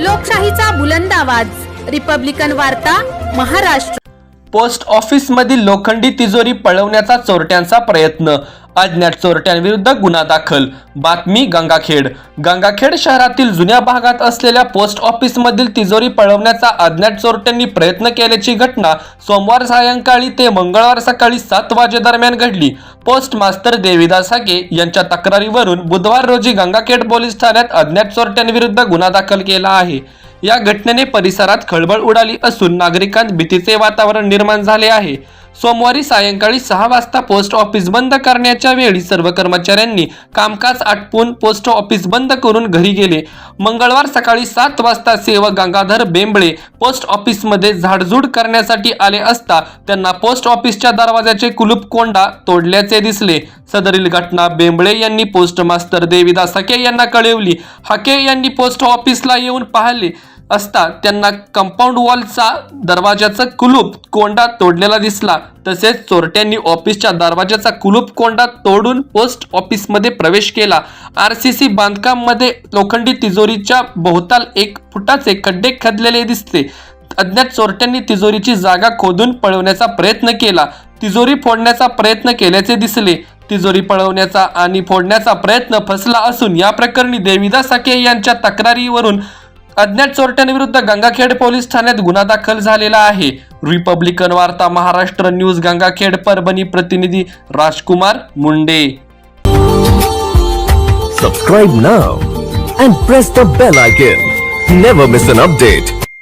लोकशाहीचा बुलंद आवाज. रिपब्लिकन वार्ता महाराष्ट्र. पोस्ट ऑफिसमधील लोखंडी तिजोरी पळवण्याचा चोरट्यांचा प्रयत्न. अज्ञात चोरट्यांविरुद्ध गुन्हा दाखल. बातमी गंगाखेड. गंगाखेड शहरातील जुन्या भागात असलेल्या पोस्ट ऑफिसमधील तिजोरी पळवण्याचा अज्ञात चोरट्यांनी प्रयत्न केल्याची घटना सोमवार सायंकाळी ते मंगळवार सकाळी सात वाजेदरम्यान घडली. पोस्ट मास्तर देविदास हाके यांच्या तक्रारीवरून बुधवार रोजी गंगाखेड पोलीस ठाण्यात अज्ञात चोरट्यांविरुद्ध गुन्हा दाखल केला आहे. या घटनेने परिसरात खळबळ उडाली असून नागरिकांत भीतीचे वातावरण निर्माण झाले आहे. सोमवारी सायंकाळी सहा वाजता पोस्ट ऑफिस बंद करण्याच्या वेळी सर्व कर्मचाऱ्यांनी कामकाज आटपून पोस्ट ऑफिस बंद करून घरी गेले. मंगळवार सकाळी सात वाजता सेवक गंगाधर बेंबळे पोस्ट ऑफिसमध्ये झाडझूड करण्यासाठी आले असता त्यांना पोस्ट ऑफिसच्या दरवाजाचे कुलूप कोंडा तोडल्याचे दिसले. सदरील घटना बेंबळे यांनी पोस्ट मास्तर देविदास हके यांना कळवली. हके यांनी पोस्ट ऑफिसला येऊन पाहिले असता त्यांना कंपाऊंड वॉलचा दरवाजाचा कुलूप कोंडा तोडलेला दिसला. तसेच चोरट्यांनी ऑफिसच्या दरवाजाचा कुलूप कोंडा तोडून पोस्ट ऑफिसमध्ये प्रवेश केला. आर सी सी बांधकाममध्ये लोखंडी तिजोरीच्या भोवताल एक फुटाचे खड्डे खदलेले दिसते. अज्ञात चोरट्यांनी तिजोरीची जागा खोदून पळवण्याचा प्रयत्न केला. तिजोरी फोडण्याचा प्रयत्न केल्याचे दिसले. तिजोरी पळवण्याचा आणि फोडण्याचा प्रयत्न फसला असून या प्रकरणी देविदास साके यांच्या तक्रारीवरून अज्ञात चोरट्यांविरुद्ध गंगाखेड पोलीस ठाण्यात गुन्हा दाखल झालेला आहे. रिपब्लिकन वार्ता महाराष्ट्र न्यूज गंगाखेड परभणी प्रतिनिधी Rajkumar Munde. Subscribe now and press the bell icon never miss an update